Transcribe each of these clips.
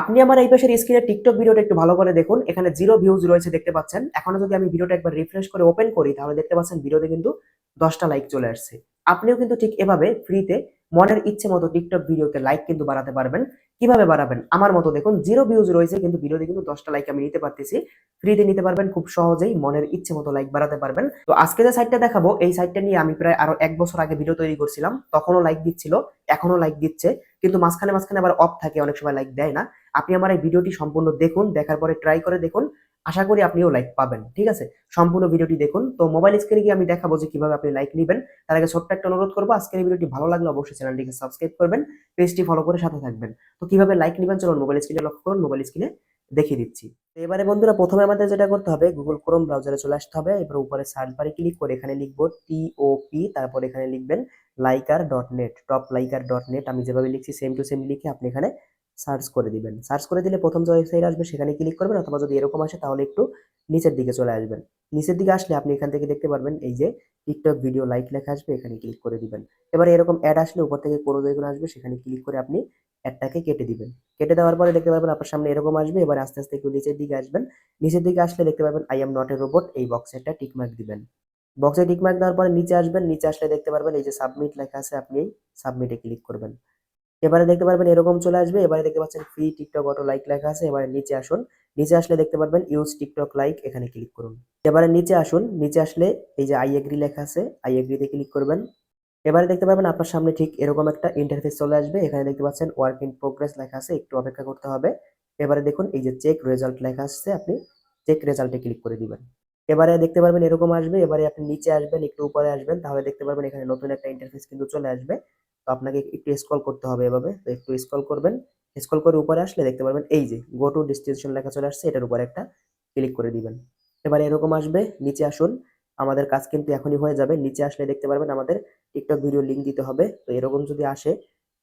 আপনি আমার এই পাশের স্ক্রিনে টিকটক ভিডিওটা একটু ভালো করে দেখুন। এখানে জিরো ভিউজ রয়েছে দেখতে পাচ্ছেন। এখনও যদি আমি ভিডিওটা একবার রিফ্রেশ করে ওপেন করি, তাহলে দেখতে পাচ্ছেন ভিডিওতে কিন্তু দশটা লাইক চলে আসছে। আপনিও কিন্তু ঠিক এভাবে ফ্রিতে মনের ইচ্ছে মতো টিকটক ভিডিওতে লাইক কিন্তু বাড়াতে পারবেন। কীভাবে বাড়াবেন? আমার মতো দেখুন জিরো ভিউজ রয়েছে কিন্তু ভিডিওতে কিন্তু দশটা লাইক আমি নিতে পারতেছি। ফ্রিতে নিতে পারবেন, খুব সহজেই মনের ইচ্ছে মতো লাইক বাড়াতে পারবেন। তো আজকে যে সাইটটা দেখাবো, এই সাইটটা নিয়ে আমি প্রায় আরও এক বছর আগে ভিডিও তৈরি করছিলাম। তখনও লাইক দিচ্ছিল এখনও লাইক দিচ্ছে। কিন্তু মাঝখানে মাঝখানে আবার অফ থাকে, অনেক সময় লাইক দেয় না। আপনি আমার এই ভিডিওটি সম্পূর্ণ দেখুন, দেখার পরে ট্রাই করে দেখুন। আশা করি আপনিও লাইক পাবেন, ঠিক আছে? সম্পূর্ণ ভিডিওটি দেখুন। তো মোবাইল স্ক্রিনে গিয়ে আমি দেখাবো যে কীভাবে আপনি লাইক নেবেন। তার আগে ছোট্ট একটা অনুরোধ করব, আজকের ভিডিওটি ভালো লাগলে অবশ্যই চ্যানেলটিকে সাবস্ক্রাইব করবেন, পেজটি ফলো করে সাথে থাকবেন। তো কীভাবে লাইক নেবেন, চলুন মোবাইল স্ক্রিনে লক্ষ্য করুন মোবাইল স্ক্রিনে দেখিয়ে দিচ্ছি। তো এবারে বন্ধুরা, প্রথমে আমাদের যেটা করতে হবে গুগল ক্রোম ব্রাউজারে চলে আসতে হবে। এবার উপরে সার্চ বারে ক্লিক করে এখানে লিখব টিওপি তারপর এখানে লিখবেন liker dot net top liker dot net আমি যেভাবে লিখছি সেম টু সেম লিখে আপনি এখানে সার্চ করে দিবেন। সার্চ করে দিলে প্রথম যে ওয়েবসাইট আসবে সেখানে ক্লিক করবেন অথবা যদি এরকম আসে তাহলে একটু নিচের দিকে চলে আসবেন। নিচের দিকে আসলে আপনি এখান থেকে দেখতে পারবেন এই যে টিকটক ভিডিও লাইক লেখা আসবে, এখানে ক্লিক করে দিবেন। এবার এরকম অ্যাড আসলে উপর থেকে কোনো যেগুলো আসবে সেখানে ক্লিক করে আপনি অ্যাডটাকে কেটে দিবেন। কেটে দেওয়ার পরে দেখতে পারবেন আপনার সামনে এরকম আসবে, এবার আস্তে আস্তে একটু নিচের দিকে আসবেন। নিচের দিকে আসলে দেখতে পারবেন I am not a robot এই বক্সে একটা টিকমার্ক দিবেন। বক্সে টিকমার্ক দেওয়ার পরে নিচে আসবেন, নিচে আসলে দেখতে পারবেন এই যে সাবমিট লেখা আছে, আপনি সাবমিটে ক্লিক করবেন। এবারে দেখতে পারবেন এরকম চলে আসবে। এবারে দেখতে পাচ্ছেন ফ্রি টিকটক অটো লাইক লেখা আছে। এবারে নিচে আসুন। নিচে আসলে দেখতে পারবেন ইউজ টিকটক লাইক এখানে ক্লিক করুন। এবারে নিচে আসুন। নিচে আসলে এই যে আই এগ্রি লেখা আছে আই এগ্রিতে ক্লিক করবেন। এবারে দেখতে পাবেন আপনার সামনে ঠিক এরকম একটা ইন্টারফেস চলে আসবে। এখানে দেখতে পাচ্ছেন ওয়ার্ক ইন প্রোগ্রেস লেখা আছে। একটু অপেক্ষা করতে হবে। এবারে দেখুন এই যে চেক রেজাল্ট লেখা আসছে। আপনি চেক রেজাল্টে ক্লিক করে দিবেন। এবারে দেখতে পারবেন এরকম আসবে। এবারে আপনি নিচে আসবেন, একটু উপরে আসবেন, তাহলে দেখতে পারবেন এখানে নতুন একটা ইন্টারফেস কিন্তু চলে আসবে। তো আপনাকে একটু স্ক্রল করতে হবে এভাবে। তো একটু স্ক্রল করবেন স্ক্রল করে উপরে আসলে দেখতে পারবেন এই যে গো টু ডেস্টিনেশন লেখা চলে আসছে, এটার উপরে একটা ক্লিক করে দিবেন। এবারে এরকম আসবে, নিচে আসুন, আমাদের কাজ কিন্তু এখনই হয়ে যাবে। নিচে আসলে দেখতে পারবেন আমাদের টিকটক ভিডিও লিঙ্ক দিতে হবে। তো এরকম যদি আসে,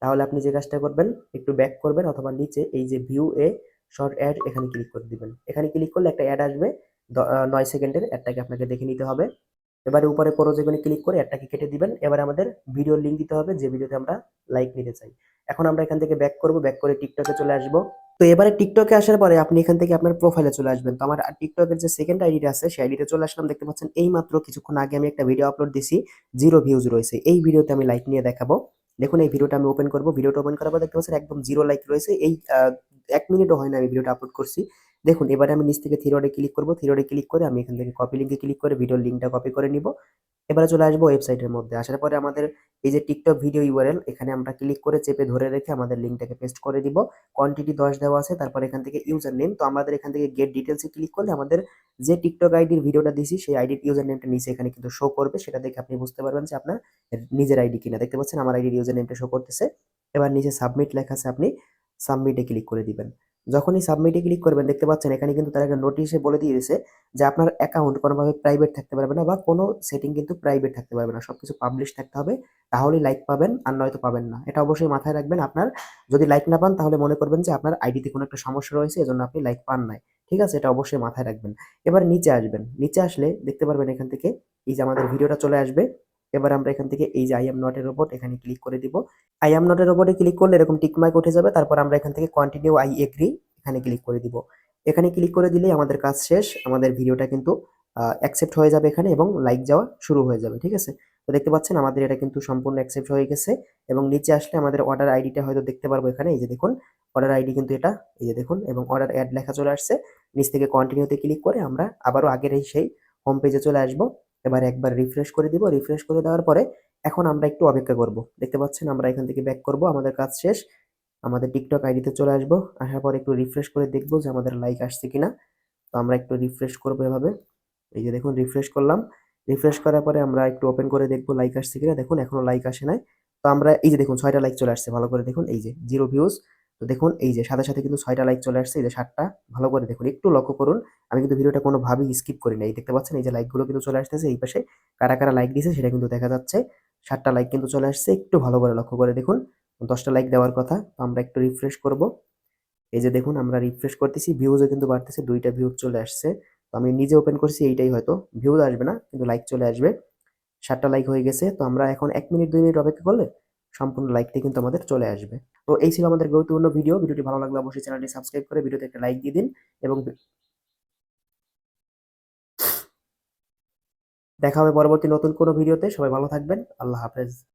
তাহলে আপনি যে কাজটা করবেন, একটু ব্যাক করবেন অথবা নিচে এই যে ভিউ এ শর্ট অ্যাড এখানে ক্লিক করে দিবেন। এখানে ক্লিক করলে একটা অ্যাড আসবে নয় সেকেন্ডের অ্যাডটাকে আপনাকে দেখে নিতে হবে। এবারে উপরে কোনো যেখানে ক্লিক করে অ্যাডটাকে কেটে দিবেন। এবারে আমাদের ভিডিও লিঙ্ক দিতে হবে, যে ভিডিওতে আমরা লাইক নিতে চাই। এখন আমরা এখান থেকে ব্যাক করব ব্যাক করে টিকটকে চলে আসব। তো এবারে টিকটকে আসার পরে আপনি এখান থেকে আপনার প্রোফাইলে চলে আসবেন। তো আমার টিকটকের যে সেকেন্ড আইডিটা আছে, সেই আইডিতে চলে আসলাম। দেখতে পাচ্ছেন, এই মাত্র কিছুক্ষণ আগে আমি একটা ভিডিও আপলোড দিছি জিরো ভিউজ রয়েছে। এই ভিডিওতে আমি লাইক নিয়ে দেখাবো। দেখুন, এই ভিডিওটা আমি ওপেন করব। ভিডিওটা ওপেন করার পর দেখতে পাচ্ছেন, একদম জিরো লাইক রয়েছে। এই এক মিনিটও হয় না আমি ভিডিওটা আপলোড করছি। দেখুন, এবারে আমি নিচ থেকে থিরোডে ক্লিক করব থিরোডে ক্লিক করে আমি এখান থেকে কপি লিঙ্কে ক্লিক করে ভিডিওর লিঙ্কটা কপি করে নিব। এবারে চলে আসব ওয়েবসাইটের মধ্যে। আসার পরে আমাদের এই যে টিকটক ভিডিও ইউআরএল এখানে আমরা ক্লিক করে চেপে ধরে রেখে আমাদের লিঙ্কটাকে পেস্ট করে দিব কোয়ান্টিটি দশ দেওয়া আছে, তারপর এখান থেকে ইউজার নেম তো আমাদের এখান থেকে গেট ডিটেলসে ক্লিক করলে আমাদের যে টিকটক আইডির ভিডিওটা দিছি, সেই আইডির ইউজার নেমটা নিচে এখানে কিন্তু শো করবে। সেটা দেখে আপনি বুঝতে পারবেন যে আপনার নিজের আইডি কিনা। দেখতে পাচ্ছেন আমার আইডির ইউজার নেমটা শো করতেছে। এবার নিচে সাবমিট লেখা আছে, আপনি সাবমিটে ক্লিক করে দিবেন। যখনই সাবমিটে ক্লিক করবেন, দেখতে পাচ্ছেন এখানে কিন্তু তারা একটা নোটিশে বলে দিয়ে দিয়েছে যে আপনার অ্যাকাউন্ট কোনোভাবে প্রাইভেট থাকতে পারবে না বা কোনো সেটিং কিন্তু প্রাইভেট থাকতে পারবে না। সবকিছু পাবলিশ থাকতে হবে, তাহলেই লাইক পাবেন আর নয়তো পাবেন না। এটা অবশ্যই মাথায় রাখবেন। আপনার যদি লাইক না পান, তাহলে মনে করবেন যে আপনার আইডিতে কোনো একটা সমস্যা রয়েছে, এজন্য আপনি লাইক পান নাই। ঠিক আছে? এটা অবশ্যই মাথায় রাখবেন। এবার নিচে আসবেন। নিচে আসলে দেখতে পারবেন এখান থেকে, এই যে আমাদের ভিডিওটা চলে আসবে। এবার আমরা এখান থেকে এই যে I am not a robot এখানে ক্লিক করে দিব। আই এম নট এর রোবটে ক্লিক করলে এরকম টিক মার্ক উঠে যাবে, তারপর আমরা এখান থেকে কন্টিনিউ আই এগ্রি এখানে ক্লিক করে দিব। এখানে ক্লিক করে দিলেই আমাদের কাজ শেষ, আমাদের ভিডিওটা কিন্তু অ্যাকসেপ্ট হয়ে যাবে এখানে এবং লাইক যাওয়া শুরু হয়ে যাবে, ঠিক আছে? তো দেখতে পাচ্ছেন আমাদের এটা কিন্তু সম্পূর্ণ অ্যাকসেপ্ট হয়ে গেছে এবং নিচে আসলে আমাদের অর্ডার আইডিটা হয়তো দেখতে পারব এখানে, এই যে দেখুন অর্ডার আইডি কিন্তু এটা, এই যে দেখুন, এবং অর্ডার অ্যাড লেখা চলে আসছে। নিচ থেকে কন্টিনিউতে ক্লিক করে আমরা আবারও আগের এই সেই হোম পেজে চলে আসব। এবার একবার রিফ্রেশ করে দিব। রিফ্রেশ করে দেওয়ার পরে এখন আমরা একটু অপেক্ষা করব। দেখতে পাচ্ছেন আমরা এখান থেকে ব্যাক করব, আমাদের কাজ শেষ। আমাদের টিকটক আইডিতে চলে আসব। আসার পর একটু রিফ্রেশ করে দেখব যে আমাদের লাইক আসছে কিনা। তো আমরা একটু রিফ্রেশ করব এভাবে। এই যে দেখুন রিফ্রেশ করলাম। রিফ্রেশ করার পরে আমরা একটু ওপেন করে দেখব লাইক আসছে কিনা। দেখুন, এখনও লাইক আসে নাই। তো আমরা এই যে দেখুন, ছয়টা লাইক চলে আসছে। ভালো করে দেখুন, এই যে জিরো ভিউজ তো দেখুন, এই যে সাথে সাথে কিন্তু ছয়টা লাইক চলে আসছে, এই যে সাতটা, ভালো করে দেখুন, একটু লক্ষ্য করুন। আমি কিন্তু ভিডিওটা কোনোভাবেই স্কিপ করি না এই দেখতে পাচ্ছেন, এই যে লাইকগুলো কিন্তু চলে আসতেছে, এই পাশে কারা কারা লাইক দিয়েছে সেটা কিন্তু দেখা যাচ্ছে। সাতটা লাইক কিন্তু চলে আসছে, একটু ভালো করে লক্ষ্য করে দেখুন। দশটা লাইক দেওয়ার কথা, তো আমরা একটু রিফ্রেশ করব। এই যে দেখুন, আমরা রিফ্রেশ করতেছি ভিউজও কিন্তু বাড়তেছে, দুইটা ভিউজ চলে আসছে। তো আমি নিজে ওপেন করছি, এইটাই হয়তো ভিউজ আসবে না, কিন্তু লাইক চলে আসবে। সাতটা লাইক হয়ে গেছে, তো আমরা এখন এক মিনিট দুই মিনিট অপেক্ষা করলে সম্পূর্ণ লাইকটি কিন্তু আমাদের চলে আসবে। তো এই ছিল আমাদের গুরুত্বপূর্ণ ভিডিও ভিডিওটি ভালো লাগলে অবশ্যই চ্যানেলটি সাবস্ক্রাইব করে ভিডিওতে একটা লাইক দিয়ে দিন এবং দেখা হবে পরবর্তী নতুন কোনো ভিডিওতে সবাই ভালো থাকবেন। আল্লাহ হাফেজ।